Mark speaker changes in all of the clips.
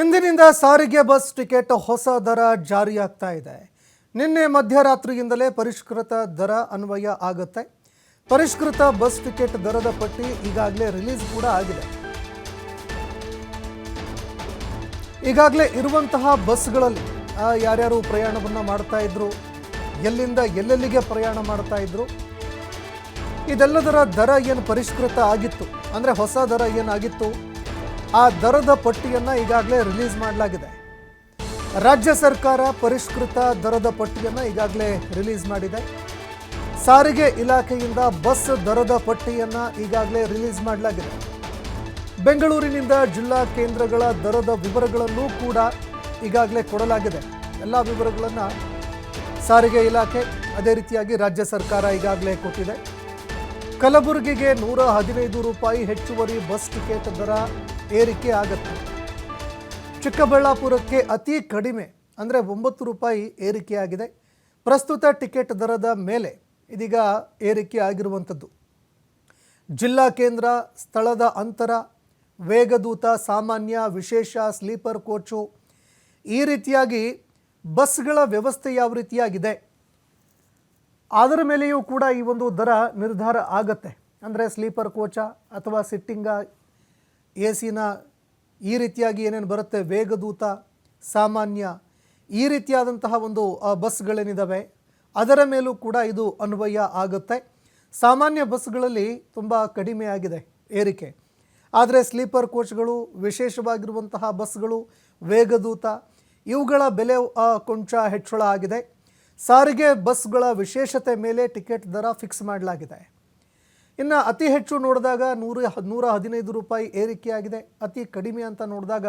Speaker 1: ಇಂದಿನಿಂದ ಸಾರಿಗೆ bus ticket ಹೊಸ ದರ ಜಾರಿಯಾಗ್ತಾ ಇದೆ. ನಿನ್ನೆ ಮಧ್ಯರಾತ್ರಿಯಿಂದಲೇ ಪರಿಷ್ಕೃತ ದರ ಅನ್ವಯ ಆಗುತ್ತೆ. ಪರಿಷ್ಕೃತ ಬಸ್ ಟಿಕೆಟ್ ದರದ ಪಟ್ಟಿ ಈಗಾಗಲೇ ರಿಲೀಸ್ ಕೂಡ ಆಗಿದೆ. ಈಗಾಗಲೇ ಇರುವಂತಹ ಬಸ್ಗಳಲ್ಲಿ ಯಾರ್ಯಾರು ಪ್ರಯಾಣವನ್ನು ಮಾಡ್ತಾ ಇದ್ರು, ಎಲ್ಲಿಂದ ಎಲ್ಲೆಲ್ಲಿಗೆ ಪ್ರಯಾಣ ಮಾಡ್ತಾ ಇದ್ರು, ಇದೆಲ್ಲದರ ದರ ಏನು ಪರಿಷ್ಕೃತ ಆಗಿತ್ತು? ಅಂದರೆ ಹೊಸ ದರ ಏನಾಗಿತ್ತು? ಆ ದರದ ಪಟ್ಟಿಯನ್ನು ಈಗಾಗಲೇ ರಿಲೀಸ್ ಮಾಡಲಾಗಿದೆ. ರಾಜ್ಯ ಸರ್ಕಾರ ಪರಿಷ್ಕೃತ ದರದ ಪಟ್ಟಿಯನ್ನು ಈಗಾಗಲೇ ರಿಲೀಸ್ ಮಾಡಿದೆ. ಸಾರಿಗೆ ಇಲಾಖೆಯಿಂದ ಬಸ್ ದರದ ಪಟ್ಟಿಯನ್ನು ಈಗಾಗಲೇ ರಿಲೀಸ್ ಮಾಡಲಾಗಿದೆ. ಬೆಂಗಳೂರಿನಿಂದ ಜಿಲ್ಲಾ ಕೇಂದ್ರಗಳ ದರದ ವಿವರಗಳನ್ನು ಕೂಡ ಈಗಾಗಲೇ ಕೊಡಲಾಗಿದೆ. ಎಲ್ಲ ವಿವರಗಳನ್ನು ಸಾರಿಗೆ ಇಲಾಖೆ ಅದೇ ರೀತಿಯಾಗಿ ರಾಜ್ಯ ಸರ್ಕಾರ ಈಗಾಗಲೇ ಕೊಟ್ಟಿದೆ. ಕಲಬುರಗಿಗೆ ನೂರ ಹದಿನೈದು ರೂಪಾಯಿ ಹೆಚ್ಚುವರಿ ಬಸ್ ಟಿಕೆಟ್ ದರ ಏರಿಕೆ ಆಗತ್ತೆ. ಚಿಕ್ಕಬಳ್ಳಾಪುರಕ್ಕೆ ಅತಿ ಕಡಿಮೆ, ಅಂದರೆ ಒಂಬತ್ತು ರೂಪಾಯಿ ಏರಿಕೆಯಾಗಿದೆ. ಪ್ರಸ್ತುತ ಟಿಕೆಟ್ ದರದ ಮೇಲೆ ಇದೀಗ ಏರಿಕೆ ಆಗಿರುವಂಥದ್ದು. ಜಿಲ್ಲಾ ಕೇಂದ್ರ, ಸ್ಥಳದ ಅಂತರ, ವೇಗದೂತ, ಸಾಮಾನ್ಯ, ವಿಶೇಷ, ಸ್ಲೀಪರ್ ಕೋಚು ಈ ರೀತಿಯಾಗಿ ಬಸ್ಗಳ ವ್ಯವಸ್ಥೆ ಯಾವ ರೀತಿಯಾಗಿದೆ? ಅದರ ಮೇಲೆಯೂ ಕೂಡ ಈ ಒಂದು ದರ ನಿರ್ಧಾರ ಆಗತ್ತೆ. ಅಂದರೆ ಸ್ಲೀಪರ್ ಕೋಚ ಅಥವಾ ಸಿಟ್ಟಿಂಗ ಎ ಸಿನ ಈ ರೀತಿಯಾಗಿ ಏನೇನು ಬರುತ್ತೆ? ವೇಗದೂತ, ಸಾಮಾನ್ಯ ಈ ರೀತಿಯಾದಂತಹ ಒಂದು ಬಸ್ಗಳೇನಿದ್ದಾವೆ ಅದರ ಮೇಲೂ ಕೂಡ ಇದು ಅನ್ವಯ ಆಗುತ್ತೆ. ಸಾಮಾನ್ಯ ಬಸ್ಗಳಲ್ಲಿ ತುಂಬ ಕಡಿಮೆ ಆಗಿದೆ ಏರಿಕೆ. ಆದರೆ ಸ್ಲೀಪರ್ ಕೋಚ್ಗಳು, ವಿಶೇಷವಾಗಿರುವಂತಹ ಬಸ್ಗಳು, ವೇಗದೂತ, ಇವುಗಳ ಬೆಲೆ ಕೊಂಚ ಹೆಚ್ಚಳ ಆಗಿದೆ. ಸಾರಿಗೆ ಬಸ್ಗಳ ವಿಶೇಷತೆ ಮೇಲೆ ಟಿಕೆಟ್ ದರ ಫಿಕ್ಸ್ ಮಾಡಲಾಗಿದೆ. ಇನ್ನು ಅತಿ ಹೆಚ್ಚು ನೋಡಿದಾಗ ನೂರ ನೂರ ಹದಿನೈದು ರೂಪಾಯಿ ಏರಿಕೆಯಾಗಿದೆ. ಅತಿ ಕಡಿಮೆ ಅಂತ ನೋಡಿದಾಗ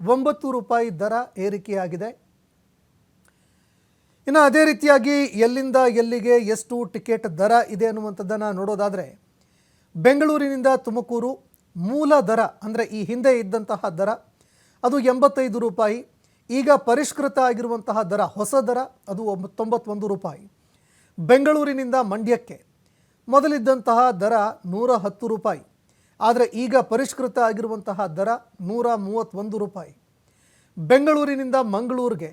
Speaker 1: ಒಂಬತ್ತು ರೂಪಾಯಿ ದರ ಏರಿಕೆಯಾಗಿದೆ. ಇನ್ನು ಅದೇ ರೀತಿಯಾಗಿ ಎಲ್ಲಿಂದ ಎಲ್ಲಿಗೆ ಎಷ್ಟು ಟಿಕೆಟ್ ದರ ಇದೆ ಅನ್ನುವಂಥದ್ದನ್ನು ನೋಡೋದಾದರೆ, ಬೆಂಗಳೂರಿನಿಂದ ತುಮಕೂರು ಮೂಲ ದರ, ಅಂದರೆ ಈ ಹಿಂದೆ ಇದ್ದಂತಹ ದರ, ಅದು ಎಂಬತ್ತೈದು ರೂಪಾಯಿ ಈಗ ಪರಿಷ್ಕೃತ ಆಗಿರುವಂತಹ ದರ, ಹೊಸ ದರ, ಅದು ತೊಂಬತ್ತೊಂದು ರೂಪಾಯಿ. ಬೆಂಗಳೂರಿನಿಂದ ಮಂಡ್ಯಕ್ಕೆ ಮೊದಲಿದ್ದಂತಹ ದರ ನೂರ ಹತ್ತು ರೂಪಾಯಿ. ಆದರೆ ಈಗ ಪರಿಷ್ಕೃತ ಆಗಿರುವಂತಹ ದರ ನೂರ ಮೂವತ್ತೊಂದು ರೂಪಾಯಿ. ಬೆಂಗಳೂರಿನಿಂದ ಮಂಗಳೂರಿಗೆ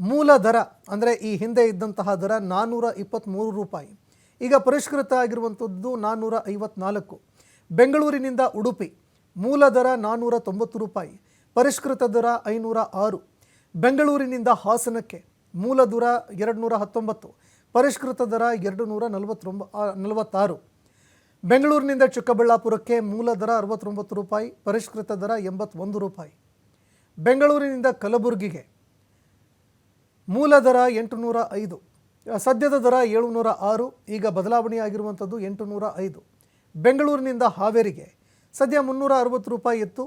Speaker 1: ಮೂಲ ದರ, ಅಂದರೆ ಈ ಹಿಂದೆ ಇದ್ದಂತಹ ದರ ನಾನ್ನೂರ ಇಪ್ಪತ್ತ್ಮೂರು ರೂಪಾಯಿ. ಈಗ ಪರಿಷ್ಕೃತ ಆಗಿರುವಂಥದ್ದು ನಾನ್ನೂರ ಐವತ್ನಾಲ್ಕು. ಬೆಂಗಳೂರಿನಿಂದ ಉಡುಪಿ ಮೂಲ ದರ ನಾನ್ನೂರ ತೊಂಬತ್ತು ರೂಪಾಯಿ. ಪರಿಷ್ಕೃತ ದರ ಐನೂರ ಆರು. ಬೆಂಗಳೂರಿನಿಂದ ಹಾಸನಕ್ಕೆ ಮೂಲ ದರ ಎರಡು ನೂರ ಹತ್ತೊಂಬತ್ತು, ಪರಿಷ್ಕೃತ ದರ ಎರಡು ನೂರ ನಲವತ್ತೊಂಬ ನಲವತ್ತಾರು. ಬೆಂಗಳೂರಿನಿಂದ ಚಿಕ್ಕಬಳ್ಳಾಪುರಕ್ಕೆ ಮೂಲ ದರ ಅರವತ್ತೊಂಬತ್ತು ರೂಪಾಯಿ, ಪರಿಷ್ಕೃತ ದರ ಎಂಬತ್ತೊಂದು ರೂಪಾಯಿ. ಬೆಂಗಳೂರಿನಿಂದ ಕಲಬುರಗಿಗೆ ಮೂಲ ದರ ಎಂಟುನೂರ ಐದು, ಸದ್ಯದ ದರ ಏಳುನೂರ ಆರು, ಈಗ ಬದಲಾವಣೆಯಾಗಿರುವಂಥದ್ದು ಎಂಟುನೂರ ಐದು. ಬೆಂಗಳೂರಿನಿಂದ ಹಾವೇರಿಗೆ ಸದ್ಯ ಮುನ್ನೂರ ಅರವತ್ತು ರೂಪಾಯಿ ಇತ್ತು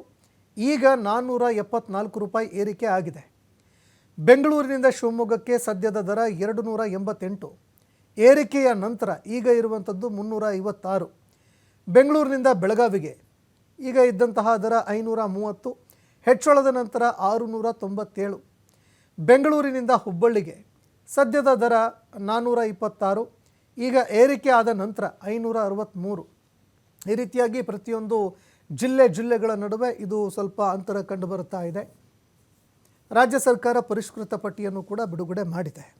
Speaker 1: ಈಗ ನಾನ್ನೂರ ಎಪ್ಪತ್ನಾಲ್ಕು ರೂಪಾಯಿ ಏರಿಕೆ ಆಗಿದೆ. ಬೆಂಗಳೂರಿನಿಂದ ಶಿವಮೊಗ್ಗಕ್ಕೆ ಸದ್ಯದ ದರ ಎರಡು ನೂರ ಎಂಬತ್ತೆಂಟು. ಏರಿಕೆಯ ನಂತರ ಈಗ ಇರುವಂಥದ್ದು ಮುನ್ನೂರ ಐವತ್ತಾರು. ಬೆಂಗಳೂರಿನಿಂದ ಬೆಳಗಾವಿಗೆ ಈಗ ಇದ್ದಂತಹ ದರ ಐನೂರ ಮೂವತ್ತು. ಹೆಚ್ಚಳದ ನಂತರ ಆರುನೂರ ತೊಂಬತ್ತೇಳು. ಬೆಂಗಳೂರಿನಿಂದ ಹುಬ್ಬಳ್ಳಿಗೆ ಸದ್ಯದ ದರ ನಾನ್ನೂರ ಇಪ್ಪತ್ತಾರು. ಈಗ ಏರಿಕೆ ಆದ ನಂತರ ಐನೂರ ಅರವತ್ತ್ಮೂರು ಈ ರೀತಿಯಾಗಿ ಪ್ರತಿಯೊಂದು ಜಿಲ್ಲೆ ಜಿಲ್ಲೆಗಳ ನಡುವೆ ಇದು ಸ್ವಲ್ಪ ಅಂತರ ಕಂಡು ಬರುತ್ತಾ ಇದೆ. ರಾಜ್ಯ ಸರ್ಕಾರ ಪರಿಷ್ಕೃತ ಪಟ್ಟಿಯನ್ನು ಕೂಡ ಬಿಡುಗಡೆ ಮಾಡಿದೆ.